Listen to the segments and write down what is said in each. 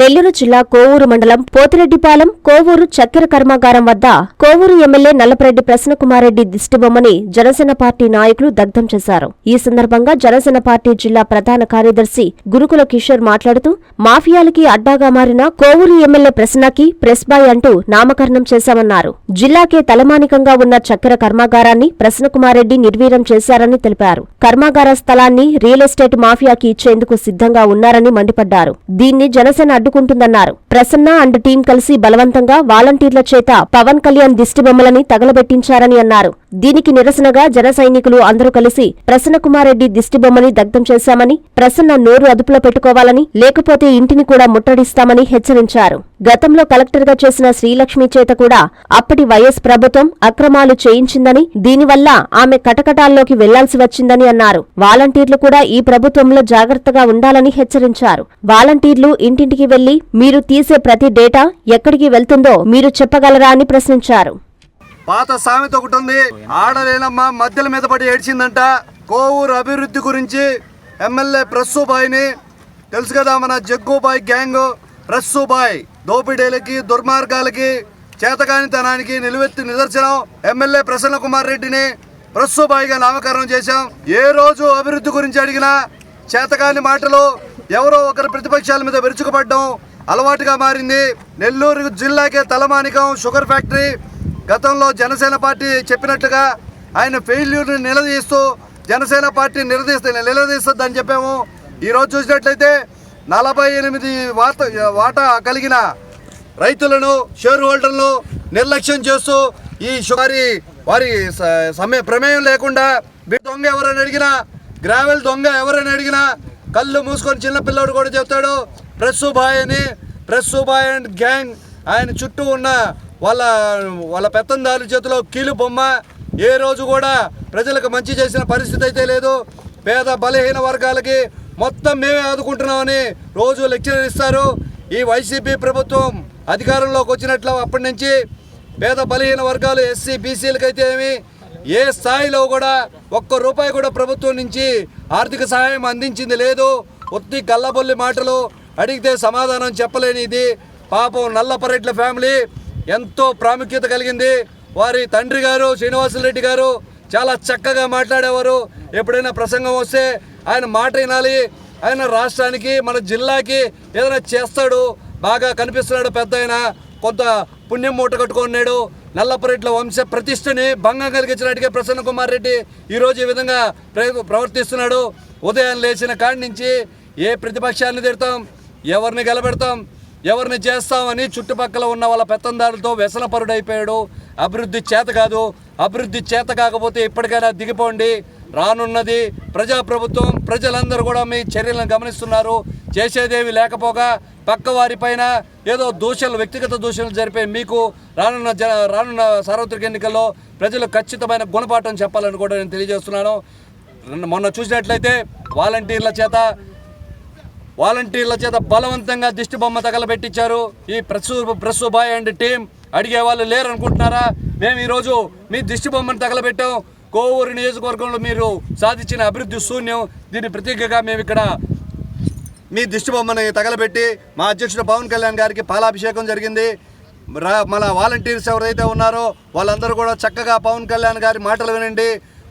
నెల్లూరు జిల్లా కోవూరు మండలం పోతిరెడ్డిపాలెం కోవూరు చక్కెర కర్మాగారం వద్ద కోవూరు ఎమ్మెల్యే నల్లపరెడ్డి ప్రసన్నకుమారెడ్డి దిష్టిబొమ్మని జనసేన పార్టీ నాయకులు దగ్ధం చేశారు. ఈ సందర్భంగా జనసేన పార్టీ జిల్లా ప్రధాన కార్యదర్శి గురుకుల కిషోర్ మాట్లాడుతూ మాఫియాలకి అడ్డాగా మారిన కోవూరు ఎమ్మెల్యే ప్రసన్నకి ప్రెస్ బాయ్ అంటూ నామకరణం చేశామన్నారు. జిల్లాకే తలమానికంగా ఉన్న చక్కెర కర్మాగారాన్ని ప్రసన్నకుమారెడ్డి నిర్వీర్యం చేశారని తెలిపారు. కర్మాగార స్థలాన్ని రియల్ ఎస్టేట్ మాఫియాకి ఇచ్చేందుకు సిద్ధంగా ఉన్నారని మండిపడ్డారు. దీన్ని జనసేన అడ్డుకుంటుందన్నారు. ప్రసన్న అండ్ టీం కలిసి బలవంతంగా వాలంటీర్ల చేత పవన్ కళ్యాణ్ దిష్టిబొమ్మలని తగలబెట్టించారని అన్నారు. దీనికి నిరసనగా జన సైనికులు అందరూ కలిసి ప్రసన్నకుమారెడ్డి దిష్టిబొమ్మని దగ్ధం చేశామని ప్రసన్న నోరు అదుపులో పెట్టుకోవాలని లేకపోతే ఇంటిని కూడా ముట్టడిస్తామని హెచ్చరించారు. గతంలో కలెక్టర్గా చేసిన శ్రీలక్ష్మి చేత కూడా అప్పటి వైఎస్ ప్రభుత్వం అక్రమాలు చేయించిందని దీనివల్ల ఆమె కటకటాల్లోకి వెళ్ళాల్సి వచ్చిందని అన్నారు. వాలంటీర్లు కూడా ఈ ప్రభుత్వంలో జాగ్రత్తగా ఉండాలని హెచ్చరించారు. వాలంటీర్లు ఇంటింటికి వెళ్ళి మీరు తీసే ప్రతి డేటా ఎక్కడికి వెళ్తుందో మీరు చెప్పగలరా? అని ప్రశ్నించారు. పాత సామెత ఒకటి ఉంది. ఆడలేనమ్మ మధ్యల మీద పడి ఏడ్చిందంట. కోవూరు అభివృద్ధి గురించి ఎమ్మెల్యే ప్రస్సుబాయిని. తెలుసు కదా మన జగ్గుబాయ్ గ్యాంగ్ ప్రస్సుబాయ్. దోపిడీలకి దుర్మార్గాలకి చేతకానితనానికి నిలువెత్తి నిదర్శనం ఎమ్మెల్యే ప్రసన్న కుమార్ రెడ్డిని ప్రస్సుబాయిగా నామకరణం చేశాం. ఏ రోజు అభివృద్ధి గురించి అడిగినా చేతకాని మాటలు ఎవరో ఒకరు ప్రతిపక్షాల మీద విరుచుకుపడడం అలవాటుగా మారింది. నెల్లూరు జిల్లాకే తలమానికం షుగర్ ఫ్యాక్టరీ. గతంలో జనసేన పార్టీ చెప్పినట్టుగా ఆయన ఫెయిల్యూర్ని నిలదీస్తూ జనసేన పార్టీ నిలదీస్తే నిలదీస్తుందని చెప్పాము. ఈరోజు చూసినట్లయితే నలభై ఎనిమిది వాట వాటా కలిగిన రైతులను షేర్ హోల్డర్లను నిర్లక్ష్యం చేస్తూ ఈ వారి వారి స- సమయ ప్రమేయం లేకుండా దొంగ ఎవరైనా అడిగినా గ్రావెల్ దొంగ ఎవరైనా అడిగినా కళ్ళు మూసుకొని చిన్న పిల్లోడు కూడా చెప్తాడు ప్రెస్సు బాయ్ అని. ప్రెస్సు బాయ్ అండ్ గ్యాంగ్ ఆయన చుట్టూ ఉన్న వాళ్ళ వాళ్ళ పెత్తందారుల చేతిలో కీలు బొమ్మ ఏ రోజు కూడా ప్రజలకు మంచి చేసిన పరిస్థితి అయితే లేదు. పేద బలహీన వర్గాలకి మొత్తం మేమే ఆదుకుంటున్నామని రోజు లెక్చర్ ఇస్తారు. ఈ వైసీపీ ప్రభుత్వం అధికారంలోకి వచ్చినట్లు అప్పటి నుంచి పేద బలహీన వర్గాలు ఎస్సీ బీసీలకైతే ఏమి ఏ స్థాయిలో కూడా ఒక్క రూపాయి కూడా ప్రభుత్వం నుంచి ఆర్థిక సహాయం అందించింది లేదు. ఒత్తి గల్లబొల్లి మాటలు అడిగితే సమాధానం చెప్పలేని ఇది పాపం నల్లపరెడ్ల ఫ్యామిలీ ఎంతో ప్రాముఖ్యత కలిగింది. వారి తండ్రి గారు శ్రీనివాసులరెడ్డి గారు చాలా చక్కగా మాట్లాడేవారు. ఎప్పుడైనా ప్రసంగం వస్తే ఆయన మాట వినాలి. ఆయన రాష్ట్రానికి మన జిల్లాకి ఏదైనా చేస్తాడు. బాగా కనిపిస్తున్నాడు పెద్ద ఆయన. కొంత పుణ్యం మూట కట్టుకున్నాడు. నల్లపరెడ్ల వంశ ప్రతిష్టని భంగం కలిగించినట్టుగా ప్రసన్న కుమార్ రెడ్డి ఈరోజు ఈ విధంగా ప్రవర్తిస్తున్నాడు. ఉదయం లేచిన కాడి నుంచి ఏ ప్రతిపక్షాన్ని తిడతాం ఎవరిని గెలబెడతాం? ఎవరిని చేస్తామని చుట్టుపక్కల ఉన్న వాళ్ళ పెత్తందారులతో వ్యసనపరుడైపోయాడు. అభివృద్ధి చేత కాదు అభివృద్ధి చేత కాకపోతే ఇప్పటికైనా దిగిపోండి. రానున్నది ప్రజాప్రభుత్వం ప్రజలందరూ కూడా మీ చర్యలను గమనిస్తున్నారు. చేసేదేవి లేకపోగా పక్క వారిపైన ఏదో దూషణలు వ్యక్తిగత దూషణలు జరిపే మీకు రానున్న జ రానున్న సార్వత్రిక ఎన్నికల్లో ప్రజలు ఖచ్చితమైన గుణపాఠం చెప్పాలని కూడా నేను తెలియజేస్తున్నాను. మొన్న చూసినట్లయితే వాలంటీర్ల చేత వాలంటీర్ల చేత బలవంతంగా దిష్టి బొమ్మ తగలబెట్టించారు. ఈ ప్రెస్ ప్రసూ బాయ్ అండ్ టీం అడిగే వాళ్ళు లేరు అనుకుంటున్నారా మేము ఈరోజు మీ దిష్టి బొమ్మను తగలబెట్టాం. కోవూరు నియోజకవర్గంలో మీరు సాధించిన అభివృద్ధి శూన్యం. దీని ప్రతీకగా మేము ఇక్కడ మీ దిష్టి బొమ్మని తగలబెట్టి మా అధ్యక్షుడు పవన్ కళ్యాణ్ గారికి పాలాభిషేకం జరిగింది. రా మన వాలంటీర్స్ ఎవరైతే ఉన్నారో వాళ్ళందరూ కూడా చక్కగా పవన్ కళ్యాణ్ గారి మాటలు వినండి.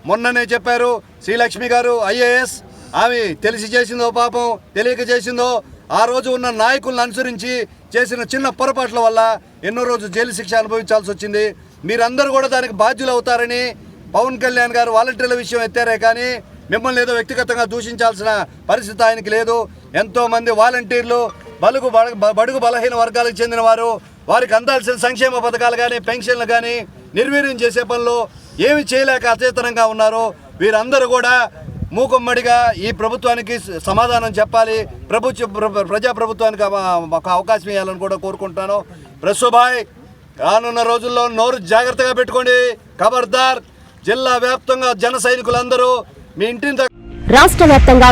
మొన్ననే చెప్పారు శ్రీలక్ష్మి గారు ఐఏఎస్ ఆమె తెలిసి చేసిందో పాపం తెలియక చేసిందో ఆ రోజు ఉన్న నాయకులను అనుసరించి చేసిన చిన్న పొరపాట్ల వల్ల ఎన్నో రోజు జైలు శిక్ష అనుభవించాల్సి వచ్చింది. మీరందరూ కూడా దానికి బాధ్యులు అవుతారని పవన్ కళ్యాణ్ గారు వాలంటీర్ల విషయం ఎత్తారే కానీ మిమ్మల్ని ఏదో వ్యక్తిగతంగా దూషించాల్సిన పరిస్థితి ఆయనకి లేదు. ఎంతోమంది వాలంటీర్లు బలుగు బడ- బడుగు బలహీన వర్గాలకు చెందిన వారు వారికి అందాల్సిన సంక్షేమ పథకాలు కానీ పెన్షన్లు కానీ నిర్వీర్యం చేసే పనులు ఏమి చేయలేక అచేతనంగా ఉన్నారు వీరందరూ కూడా మూకుమ్మడిగా ఈ ప్రభుత్వానికి సమాధానం చెప్పాలి. ప్రభుత్వ ప్రజాప్రభుత్వానికి ప్రజా ప్రభుత్వానికి ఒక అవకాశం ఇవ్వాలని కూడా కోరుకుంటున్నాను. ప్రసుభాయ్ రానున్న రోజుల్లో నోరు జాగ్రత్తగా పెట్టుకోండి. ఖబర్దార్ జిల్లా వ్యాప్తంగా జన సైనికులందరూ మీ ఇంటిని రాష్ట్ర వ్యాప్తంగా